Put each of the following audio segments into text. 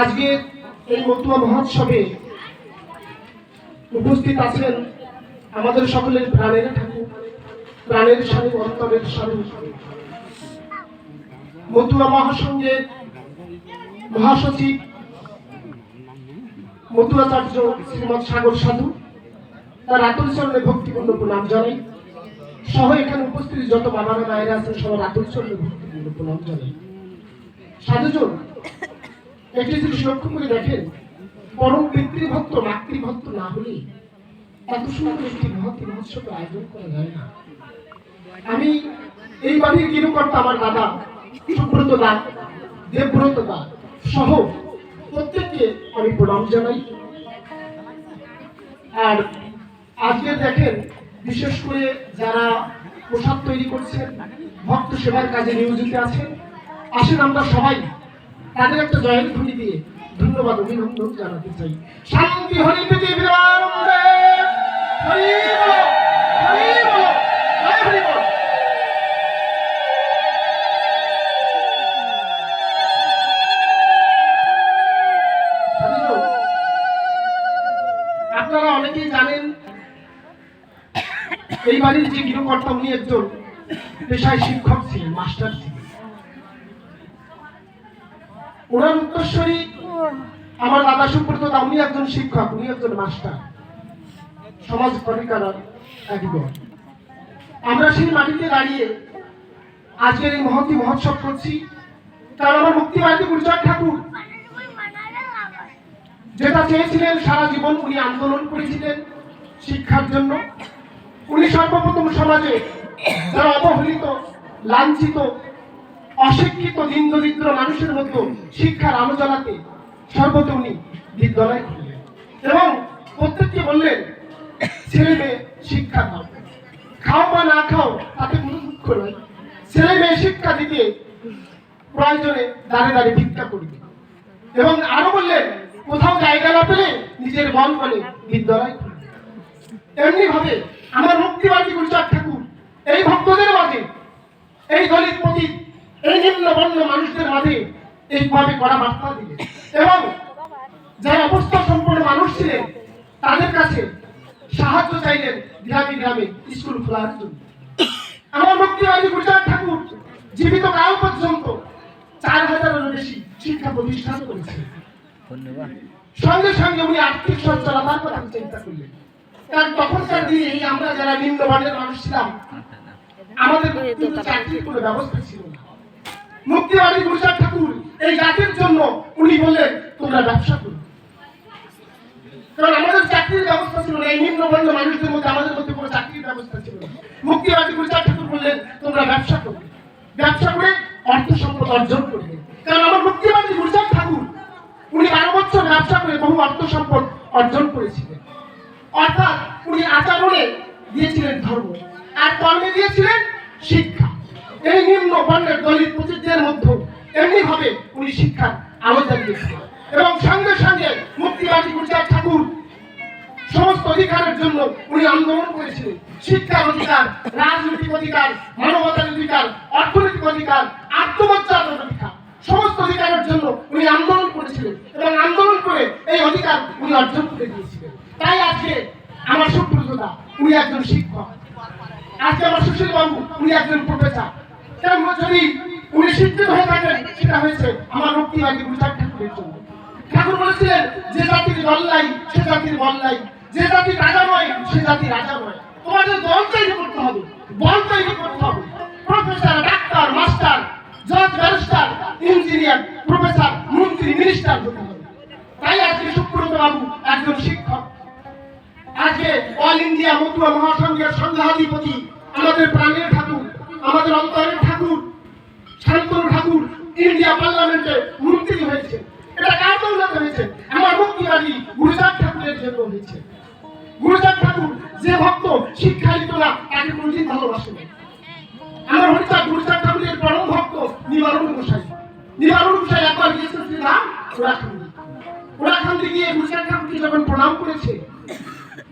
আজকে এই মতুয়া মহোৎসবে উপস্থিত আছেন আমাদের সকলের প্রাণের ঠাকুর, প্রাণের স্বামী, অন্তরের স্বামী। মতুয়া মহাসংঘের মহাসচিব, মতুয়াচার্য শ্রীমৎ সাগর সাধু, তার আতুল চরণে ভক্তিপূর্ণ প্রণাম জানাই। সহ এখানে উপস্থিত যত বাবারা, মায়েরা আছেন, সবার আতুল চরণে ভক্তিপূর্ণ প্রণাম জানাই। সাধুজন একটি জিনিস লক্ষ্য করে দেখেন, পরম পিতৃভক্ত, মাতৃভক্ত না হলে এত সুন্দর একটি মহৎ মহোৎসব আয়োজন করা যায় না। আমি এই বাড়ির গৃহকর্তা আমার দাদা, সুব্রত দা, দেবব্রত দা সহ প্রত্যেককে আমি প্রণাম জানাই। আর আজকে দেখেন, বিশেষ করে যারা প্রসাদ তৈরি করছেন, ভক্ত সেবার কাজে নিয়োজিত আছেন, আসেন আমরা সবাই। তাদের একটা জয়ের ধ্বনি দিয়ে ধন্যবাদ, অভিনন্দন জানাতে চাই। শান্তি হরি পৃথিবীর আপনারা অনেকেই জানেন, এই বাড়ির যে গৃহকর্তা, উনি একজন পেশায় শিক্ষক ছিলেন, মাস্টার ছিলেন। উত্তরস্বরী আমার দাদা সুব্রত উনি একজন শিক্ষক উনি একজন মাস্টার। সমাজ কর্মিকার একজন আমরা সেই মাটিতে দাঁড়িয়ে আজকের এই মহতি মহোৎসব করছি। কারণ আমার মুক্তিবাদী গুরুচার ঠাকুর। যেটা চেয়েছিলেন সারা জীবন উনি আন্দোলন করেছিলেন শিক্ষার জন্য। উনি সর্বপ্রথম সমাজে যারা অবহেলিত লাঞ্ছিত অশিক্ষিত দিন দরিদ্র মানুষের মধ্যে শিক্ষার আলো জ্বালাতে সর্বত উনি বিদ্যালয় খুললেন। এবং প্রত্যেককে বললেন, ছেলে মেয়ে শিক্ষা দাও। খাও বা না খাও, তাতে কোনো দুঃখ নয় ছেলে মেয়ে শিক্ষা দিতে প্রয়োজনে দাঁড়ে দাঁড়িয়ে ভিক্ষা করবে। এবং আরও বললেন, কোথাও জায়গা না পেলে নিজের মন বলে বিদ্যালয় এমনি ভাবে আমার মুক্তিবাদী গুরুচার ঠাকুর, এই ভক্তদের মাঝে এই দলিত পতিত এই নিম্ন বর্ণ মানুষদের মাঝে এইভাবে করা বার্তা দিলেন এবং যারা অবস্থা সম্পন্ন মানুষ ছিলেন তাদের কাছে সাহায্য চাইলেন গ্রামে গ্রামে স্কুল খোলার জন্য। আমার মুক্তিবাদী গুজরাট ঠাকুর জীবিত কাল পর্যন্ত চার হাজারেরও বেশি শিক্ষা প্রতিষ্ঠান করেছিলেন সঙ্গে সঙ্গে উনি আর্থিক সচ্ছলতার কথা চিন্তা করলেন। কারণ তখনকার দিনে আমরা যারা নিম্নমানের মানুষ ছিলাম আমাদের কিন্তু চাকরির কোনো ব্যবস্থা ছিল না মুক্তিবাদী গুরুচাঁদ ঠাকুর, এই জাতির জন্য উনি বললেন, তোমরা ব্যবসা করো। কারণ আমাদের চাকরির ব্যবস্থা ছিল না, এই নিম্নবর্ণ মানুষদের মধ্যে আমাদের মধ্যে কোনো চাকরির ব্যবস্থা ছিল না। মুক্তিবাদী ঠাকুর বললেন, তোমরা ব্যবসা ব্যবসা করে অর্থ সম্পদ অর্জন করবে কারণ আমার মুক্তিবাদী গুরুচাঁদ ঠাকুর, উনি বারো বছর ব্যবসা করে বহু অর্থ সম্পদ অর্জন করেছিলেন। অর্থাৎ উনি আচরণে দিয়েছিলেন ধর্ম, আর কর্মে দিয়েছিলেন শিক্ষা। এই নিম্ন বর্ণের দলিত পতিতদের মধ্যে এমনি ভাবে উনি শিক্ষার আলো জ্বালিয়েছিলেন এবং সঙ্গে সঙ্গে মুক্তিবাদী গুজরাট ঠাকুর সমস্ত অধিকারের জন্য উনি আন্দোলন করেছিলেন। শিক্ষার অধিকার, রাজনৈতিক অধিকার, মানবতার অধিকার, অর্থনৈতিক অধিকার, আত্মমর্যাদার অধিকার, সমস্ত অধিকারের জন্য উনি আন্দোলন করেছিলেন এবং আন্দোলন করে এই অধিকার উনি অর্জন করে দিয়েছিলেন। তাই আজকে আমার সুপ্রজদা উনি একজন শিক্ষক। আজকে আমার সুশীল বাবু উনি একজন প্রফেসর কেন যদি উনি শিক্ষিত হয়ে থাকেন, সেটা হয়েছে আমার মুক্তিবাদী গুরুচার ঠাকুরের জন্য। ঠাকুর বলেছিলেন, যে জাতির দল নাই, সে জাতির বল নাই। যে জাতির রাজা নয়, সে জাতির রাজা নয়। তোমাদের দল তৈরি করতে হবে, বল তৈরি করতে হবে। প্রফেসর, ডাক্তার, মাস্টার, জজ, ব্যারিস্টার, ইঞ্জিনিয়ার, প্রফেসর, মন্ত্রী, মিনিস্টার তাই আজকে সুব্রত বাবু একজন শিক্ষক। আজকে অল ইন্ডিয়া মতুয়া মহাসংঘের সংঘাধিপতি আমাদের প্রাণের ঠাকুর। আমাদের অন্তরের ঠাকুর, শান্তনু ঠাকুর, ইন্ডিয়া পার্লামেন্টে মন্ত্রী হয়েছে। এটা কার দৌলতে হয়েছে? আমার মুক্তিবাদী গুরুচাঁদ ঠাকুরের জন্য হয়েছে। গুরুচাঁদ ঠাকুর, যে ভক্ত শিক্ষা দিত না, তাকে কোনদিন ভালোবাসে না আমার হরিচাঁদ গুরুচাঁদ ঠাকুরের পরম ভক্ত নিবারণ গোসাই। নিবারণ গোসাই একবার গিয়েছে শ্রীরাম, ওরাখান্দি। ওরাখান্দি গিয়ে গুরুচাঁদ ঠাকুরকে যখন প্রণাম করেছে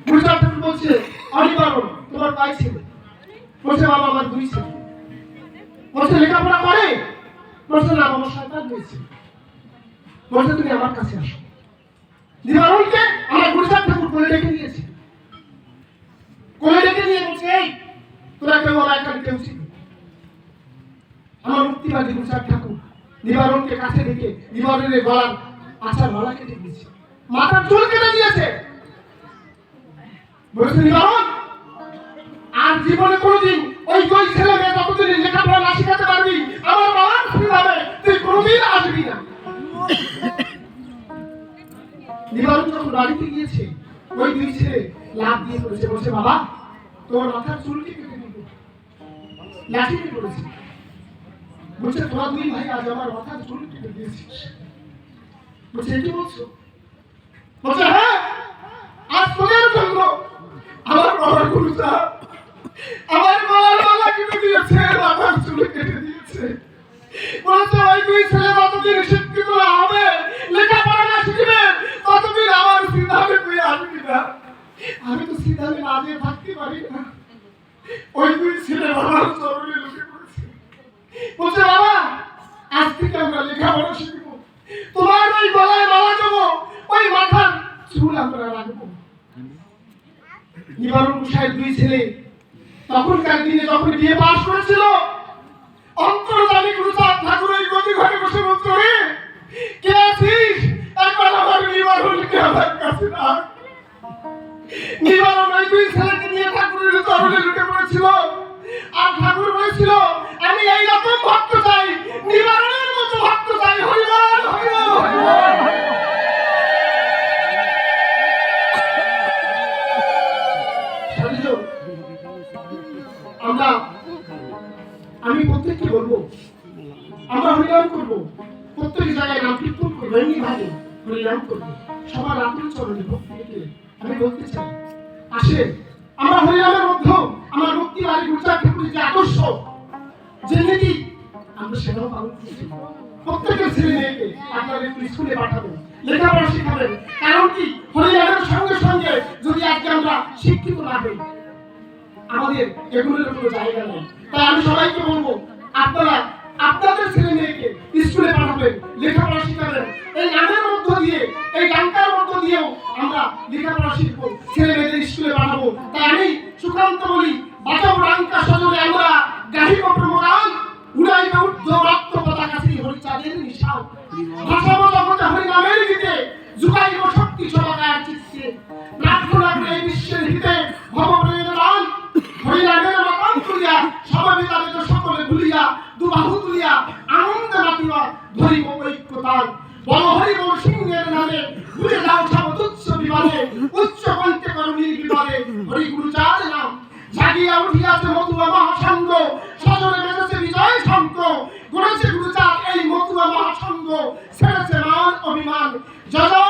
গুরুচাঁদ ঠাকুর বলছে, অনিবারণ, তোমার কয় ছেলে। বলছে, বাবা, আমার দুই ছেলে। বলছে, লেখাপড়া করে? বলছে, না, বাবা, সরকার হয়েছে বলছে, তুমি আমার কাছে আসো। নিবারণকে আমার গুরুচাঁদ ঠাকুর কোলে ডেকে নিয়েছে কোলে ডেকে নিয়ে বলছে, এই, তোরা কেউ আমার এখানে কেউ ছিল আমার মুক্তিবাদী গুরুচাঁদ ঠাকুর নিবারণকে কাছে ডেকে নিবারণের গলার আচার মালা কেটে দিয়েছে। মাথার চুল কেটে দিয়েছে। বলেছে, নিবারণ, আর জীবনে কোনোদিন ওই দুই বাড়িতে গিয়েছে, ওই দুই ছেলে লাভ দিয়ে করেছে বলছে, বাবা তোমার মাথার চুলকে কেটে দিব। লাঠি দিয়ে করেছে বলছে তোরা দুই ভাই আজ আমার মাথার চুল কেটে দিয়েছিস বলছে কি বলছো। বলছে হ্যাঁ আজ তোদের জন্য আমার বাবার গুরুটা আমার গলার মালা কেটে দিয়েছে, মাথার চুল কেটে দিয়েছে। বলছে, ওই দুই ছেলে যতদিন শিক্ষিত না হবে লেখাপড়া না শিখবে ততদিন আমার সিদ্ধাবে তুই আসবি না আমি তো সিদ্ধাবে না যেয়ে থাকতে পারি না ওই দুই ছেলে বাবার চরণে লুকে পড়েছে বলছে বাবা আজ থেকে আমরা লেখাপড়া শিখব তোমার ওই গলায় মালা দেবো ওই মাথার চুল আমরা রাখব। নিবারণ সাহেব দুই ছেলে, তখনকার দিনে যখন বিয়ে পাশ করেছিল অন্তর্জামী গুরুচাঁদ ঠাকুর ওই গতি ঘরে বসে বলতো রে কে আছিস? একবার আমার আমার কাছে রাখ। নিবারণ ওই দুই ছেলেকে নিয়ে ঠাকুরের চরণে লুটে পড়েছিল। আর ঠাকুর বলেছিল, আমি এই রকম ভক্ত চাই, নিবারণের মতো ভক্ত চাই, হরিবল হরিবল হরিবল। আমি প্রত্যেককে বলব, আমরা হরিনাম করব, প্রত্যেক জায়গায় নাম কীর্তন করব, এমনি ভাবে হরিনাম করব। সবার আপনার চরণে ভক্তি আমি বলতে চাই আসেন আমরা হরিনামের মধ্যে, আমার মুক্তি বাড়ি গুরুচার ঠাকুরের যে আদর্শ, যে নীতি, আমরা সেটাও পালন করছি। প্রত্যেকের ছেলে মেয়েকে আপনারা একটু স্কুলে পাঠাবেন, লেখাপড়া শিখাবেন। কারণ কি হরিনামের সঙ্গে সঙ্গে যদি আজকে আমরা শিক্ষিত না হই আমাদের এগুলোর কোনো জায়গা নেই। তাই আমি সবাইকে বলব, আপনারা আপনাদের ছেলে মেয়েকে স্কুলে পাঠাবেন, লেখাপড়া শিখাবেন। এই নামের মধ্য দিয়ে, এই গানটার মধ্য দিয়েও আমরা লেখাপড়া শিখব, ছেলে মেয়েদের স্কুলে পাঠাবো। তাই আমি সুকান্ত বলি, বাঁচাও রাঙ্কা সজনে আমরা তুলিয়া সবাবিতাবিত সকলে ভুলিয়া, দুবাহু তুলিয়া আনন্দ মাতিবা ধরিব সিংহের নামে যাও সব তুচ্ছ বিবাদে, উচ্চ কণ্ঠে হরি গুরু চাঁদ নাম, জাগিয়া উঠিয়াছে মতুয়া মহাসঙ্গ সজনে বেঁধেছে বিজয় শঙ্ক গড়েছে গুরুচাঁদ এই মতুয়া মহাসঙ্গ ছেড়েছে মান অভিমান। জয়